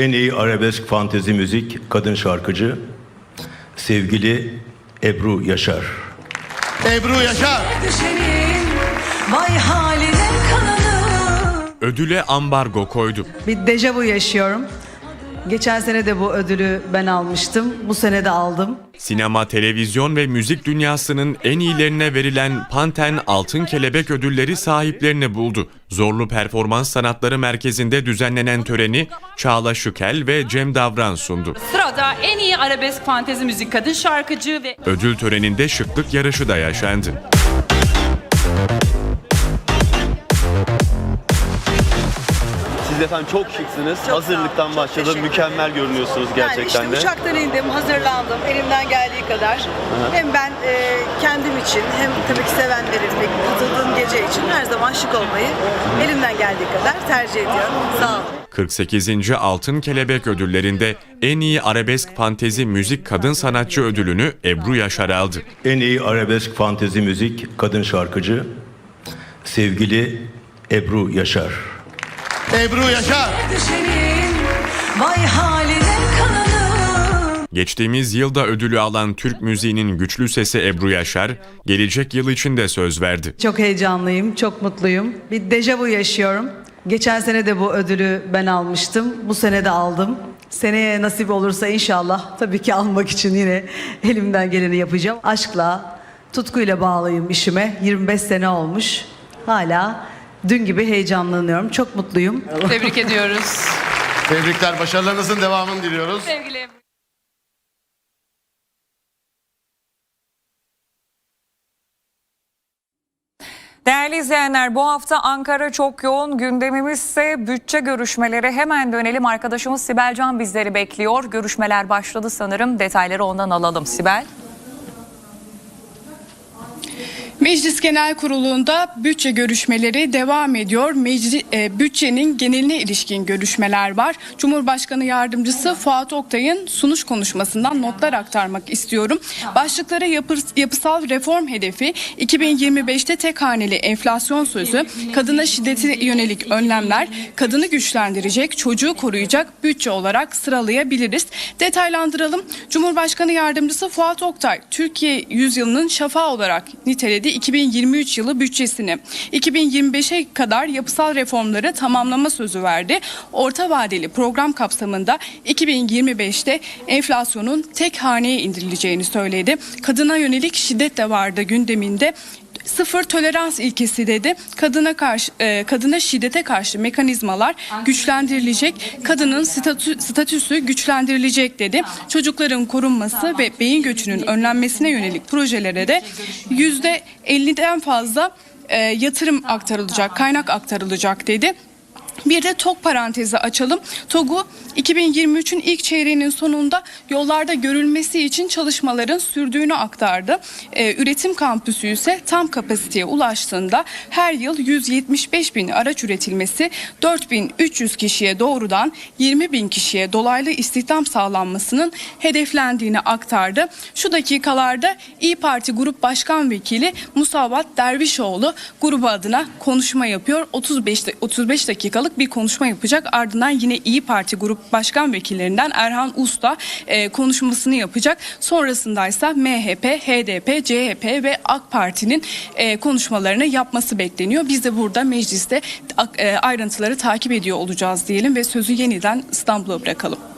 En iyi arabesk fantezi müzik kadın şarkıcı sevgili Ebru Yaşar. Ebru Yaşar. vay haline. Ödüle ambargo koydu. Bir dejavu yaşıyorum. Geçen sene de bu ödülü ben almıştım. Bu sene de aldım. Sinema, televizyon ve müzik dünyasının en iyilerine verilen Panten Altın Kelebek ödülleri sahiplerini buldu. Zorlu Performans Sanatları Merkezi'nde düzenlenen töreni Çağla Şükel ve Cem Davran sundu. Sırada en iyi arabesk fantezi müzik kadın şarkıcı ve Ödül töreninde şıklık yarışı da yaşandı. Siz efendim çok şıksınız. Hazırlıktan başladı. teşekkür Mükemmel görünüyorsunuz gerçekten yani de. işte uçaktan indim, hazırlandım elimden geldiği kadar. Hem ben e, kendim için hem tabii ki sevenlerim ve katıldığım gece için her zaman şık olmayı elimden geldiği kadar tercih ediyorum. Sağ olun. 48. Altın Kelebek ödüllerinde en iyi arabesk fantezi müzik kadın sanatçı ödülünü Ebru Yaşar aldı. En iyi arabesk fantezi müzik kadın şarkıcı sevgili Ebru Yaşar. Ebru Yaşar. Geçtiğimiz yılda ödülü alan Türk müziğinin güçlü sesi Ebru Yaşar, gelecek yıl için de söz verdi. Çok heyecanlıyım, çok mutluyum. Bir dejavu yaşıyorum. Geçen sene de bu ödülü ben almıştım. Bu sene de aldım. Seneye nasip olursa inşallah tabii ki almak için yine elimden geleni yapacağım. Aşkla, tutkuyla bağlıyım işime. 25 sene olmuş. Hala dün gibi heyecanlanıyorum. Çok mutluyum. tebrik ediyoruz. Tebrikler. Başarılarınızın devamını diliyoruz. Sevgili Ebru. Değerli izleyenler bu hafta Ankara çok yoğun gündemimiz ise bütçe görüşmeleri hemen dönelim arkadaşımız Sibel Can bizleri bekliyor. Görüşmeler başladı sanırım detayları ondan alalım Sibel. Meclis Genel Kurulu'nda bütçe görüşmeleri devam ediyor. Meclis, e, bütçenin geneline ilişkin görüşmeler var. Cumhurbaşkanı Yardımcısı Fuat Oktay'ın sunuş konuşmasından notlar aktarmak istiyorum. Başlıklara yapı, yapısal reform hedefi, 2025'te tek haneli enflasyon sözü, kadına şiddete yönelik önlemler, kadını güçlendirecek, çocuğu koruyacak bütçe olarak sıralayabiliriz. Detaylandıralım. Cumhurbaşkanı Yardımcısı Fuat Oktay, Türkiye yüzyılının şafağı olarak niteledi 2023 yılı bütçesini. 2025'e kadar yapısal reformları tamamlama sözü verdi. Orta vadeli program kapsamında 2025'te enflasyonun tek haneye indirileceğini söyledi. Kadına yönelik şiddet de vardı gündeminde sıfır tolerans ilkesi dedi. Kadına karşı e, kadına şiddete karşı mekanizmalar güçlendirilecek. Kadının statü, statüsü güçlendirilecek dedi. Çocukların korunması ve beyin göçünün önlenmesine yönelik projelere de yüzde 50'den fazla e, yatırım aktarılacak, kaynak aktarılacak dedi. Bir de TOG parantezi açalım. TOG'u 2023'ün ilk çeyreğinin sonunda yollarda görülmesi için çalışmaların sürdüğünü aktardı. Ee, üretim kampüsü ise tam kapasiteye ulaştığında her yıl 175 bin araç üretilmesi, 4300 kişiye doğrudan 20 bin kişiye dolaylı istihdam sağlanmasının hedeflendiğini aktardı. Şu dakikalarda İyi Parti Grup Başkan Vekili Musavat Dervişoğlu grubu adına konuşma yapıyor. 35 da- 35 dakikalık bir konuşma yapacak. Ardından yine İyi Parti Grup Başkan Vekillerinden Erhan Usta e, konuşmasını yapacak. Sonrasında ise MHP, HDP, CHP ve AK Parti'nin e, konuşmalarını yapması bekleniyor. Biz de burada mecliste e, ayrıntıları takip ediyor olacağız diyelim ve sözü yeniden İstanbul'a bırakalım.